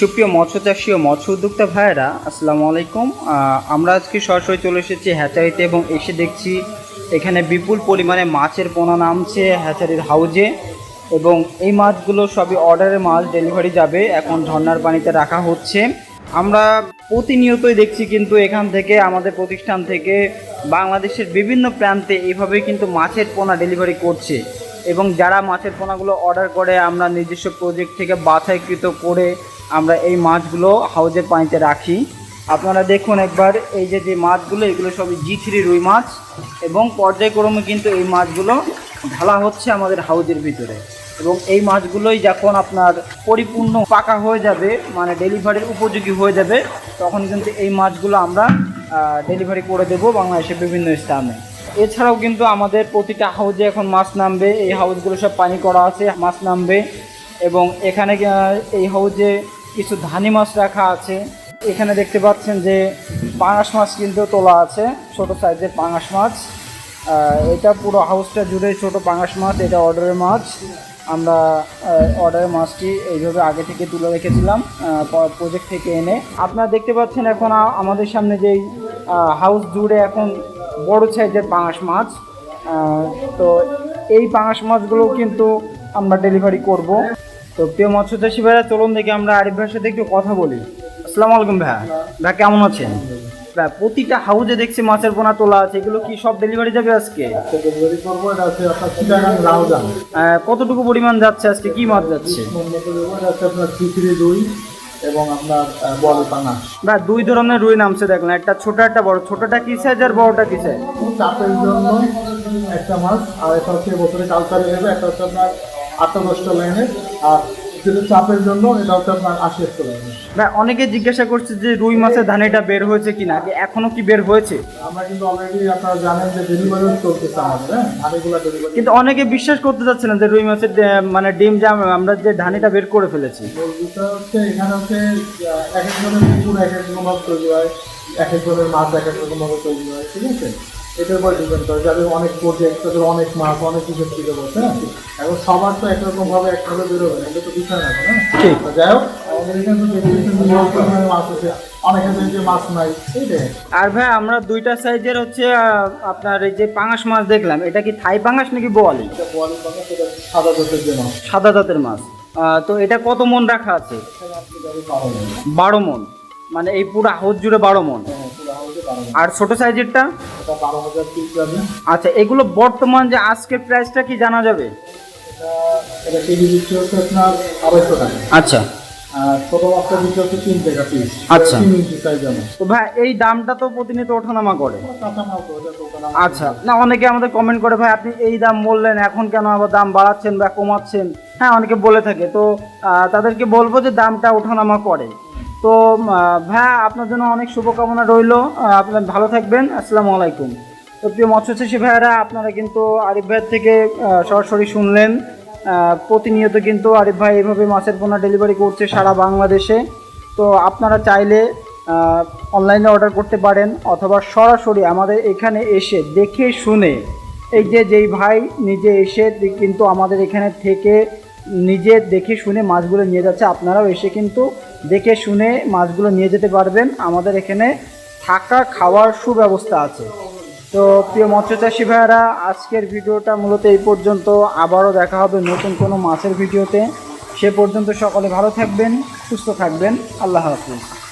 সুপ্রিয় মৎস্য চাষী ও মৎস্য উদ্যোক্তা ভাইয়েরা, আসসালামু আলাইকুম। আমরা আজকে সরাসরি চলে এসেছি হ্যাচারিতে এবং এসে দেখছি এখানে বিপুল পরিমাণে মাছের পোনা নামছে হ্যাচারির হাউজে এবং এই মাছগুলো সবই অর্ডারের মাছ ডেলিভারি যাবে, এখন ঝর্ণার পানিতে রাখা হচ্ছে। আমরা প্রতিনিয়তই দেখছি কিন্তু এখান থেকে, আমাদের প্রতিষ্ঠান থেকে বাংলাদেশের বিভিন্ন প্রান্তে এইভাবে কিন্তু মাছের পোনা ডেলিভারি করছে এবং যারা মাছের পোনাগুলো অর্ডার করে, আমরা নিজস্ব প্রজেক্ট থেকে বাছাইকৃত করে আমরা এই মাছগুলো হাউজের পানিতে রাখি। আপনারা দেখুন একবার, এই যে যে মাছগুলো, এগুলো সবই জি থ্রি রুই মাছ এবং পর্যায়ক্রমে কিন্তু এই মাছগুলো ঢালা হচ্ছে আমাদের হাউজের ভিতরে। এবং এই মাছগুলোই যখন আপনার পরিপূর্ণ পাকা হয়ে যাবে মানে ডেলিভারির উপযোগী হয়ে যাবে, তখন কিন্তু এই মাছগুলো আমরা ডেলিভারি করে দেবো বাংলাদেশের বিভিন্ন স্থানে। এছাড়াও কিন্তু আমাদের প্রতিটা হাউজে এখন মাছ নামবে, এই হাউসগুলো সব পানি করা আছে, মাছ নামবে এবং এখানে এই হাউজে কিছু ধানি মাছ রাখা আছে। এখানে দেখতে পাচ্ছেন যে পাঙাশ মাছ কিন্তু তোলা আছে, ছোট সাইজের পাঙাশ মাছ। এটা পুরো হাউসটা জুড়ে ছোট পাঙাশ মাছ, এটা অর্ডারের মাছ। আমরা অর্ডারের মাছটি এইভাবে আগে থেকে তুলে রেখেছিলাম প্রজেক্ট থেকে এনে। আপনারা দেখতে পাচ্ছেন এখন আমাদের সামনে যেই হাউস জুড়ে এখন বড় সাইজের পাঙাশ মাছ। তো এই পাঙাশ মাছগুলো কিন্তু আমরা ডেলিভারি করব। তো প্রিয় মৎস্য চাষি ভাইরা, চলুন দেখি আমরা আরিফ ভাইয়ের সাথে একটু কথা বলি। আসসালামু আলাইকুম ভাইয়া। ভাই কেমন আছেন? প্রতিটা হাউজে দেখছি মাছের পোনা তোলা আছে, এগুলো কি সব ডেলিভারি যাবে আজকে? কতটুকু পরিমাণ যাচ্ছে আজকে? কি মাছ যাচ্ছে? এবং আপনার দুই ধরনের রুই নামছে একটা ছোট, একটা বড়। ছোটটা আর একটা মাছ, আর একটা আটটা দশটা লাইনের আর যেটা চাপের জন্য এটা হচ্ছে আপনার আশি একটা লাইনের ভাই অনেকে জিজ্ঞাসা করছে যে রুই মাছের ধানিটা বের হয়েছে কিনা আগে এখনও কি বের হয়েছে? আমরা কিন্তু অলরেডি আপনারা জানেন যে ডেলিভারি চলতেছে আমাদের হ্যাঁ? ধানিগুলো ডেলিভারি কিন্তু অনেকে বিশ্বাস করতে চাচ্ছে না যে রুই মাছের মানে ডিম যে আমরা যে ধানিটা বের করে ফেলেছি। মুরগিটা হচ্ছে এখানে হচ্ছে আহ, এক একজনের পুকুর এক এক রকমভাবে তৈরি হয়। এক একজনের মাছ এক এক রকমভাবে তৈরি হয় ঠিক আছে? এটার উপর ডিপেন্ড করে যাদের অনেক প্রজেক্ট তাদের অনেক মাছ অনেক কিছু থেকে বলছে হ্যাঁ? এখন সবার তো একরকম ভাবে একভাবে বেরোবে না এটা তো বিষয় না হ্যাঁ ঠিক। যাই হোক আর ভাই আমরা দুইটা সাইজের হচ্ছে আপনার এই যে পাঙাশ মাছ দেখলাম এটা কি থাই পাঙাশ নাকি বোয়ালি? সাদা জাতের মাছ। তো এটা কত মন রাখা আছে? বারো মন। মানে। এই পুরো হাউস জুড়ে বারো মন। আর ছোট সাইজেরটা? আচ্ছা এগুলো বর্তমান যে আজকের প্রাইসটা কি জানা যাবে? আচ্ছা। আচ্ছা। তো ভাই এই দামটা তো প্রতিনিয়ত ওঠানামা করে। আচ্ছা না অনেকে আমাদের কমেন্ট করে ভাই আপনি এই দাম বললেন এখন কেন আবার দাম বাড়াচ্ছেন বা কমাচ্ছেন? হ্যাঁ অনেকে বলে থাকে। তো তাদেরকে বলব যে দামটা ওঠানামা করে। তো ভাইয়া, আপনার জন্য অনেক শুভকামনা রইল। আপনার ভালো থাকবেন। আসসালামু আলাইকুম। তো, প্রিয় মৎস্য চাষী ভাইয়ারা, আপনারা কিন্তু আরিফ ভাইয়ের থেকে সরাসরি শুনলেন। প্রতিনিয়ত কিন্তু আরিফ ভাই এইভাবে মাছের পোনা ডেলিভারি করছে সারা বাংলাদেশে। তো, আপনারা চাইলে অনলাইনে অর্ডার করতে পারেন অথবা সরাসরি আমাদের এখানে এসে দেখে শুনে, এই যে, যেই ভাই নিজে এসে কিন্তু আমাদের এখানে থেকে নিজে দেখে শুনে মাছগুলো নিয়ে যাচ্ছে। আপনারাও এসে কিন্তু দেখে শুনে মাছগুলো নিয়ে যেতে পারবেন। আমাদের এখানে থাকা খাওয়ার সুব্যবস্থা আছে। তো প্রিয় মৎস্যচাষী ভাইয়ারা, আজকের ভিডিওটা মূলত এই পর্যন্ত। আবারও দেখা হবে নতুন কোনো মাছের ভিডিওতে। সে পর্যন্ত সকলে ভালো থাকবেন, সুস্থ থাকবেন। আল্লাহ হাফিজ।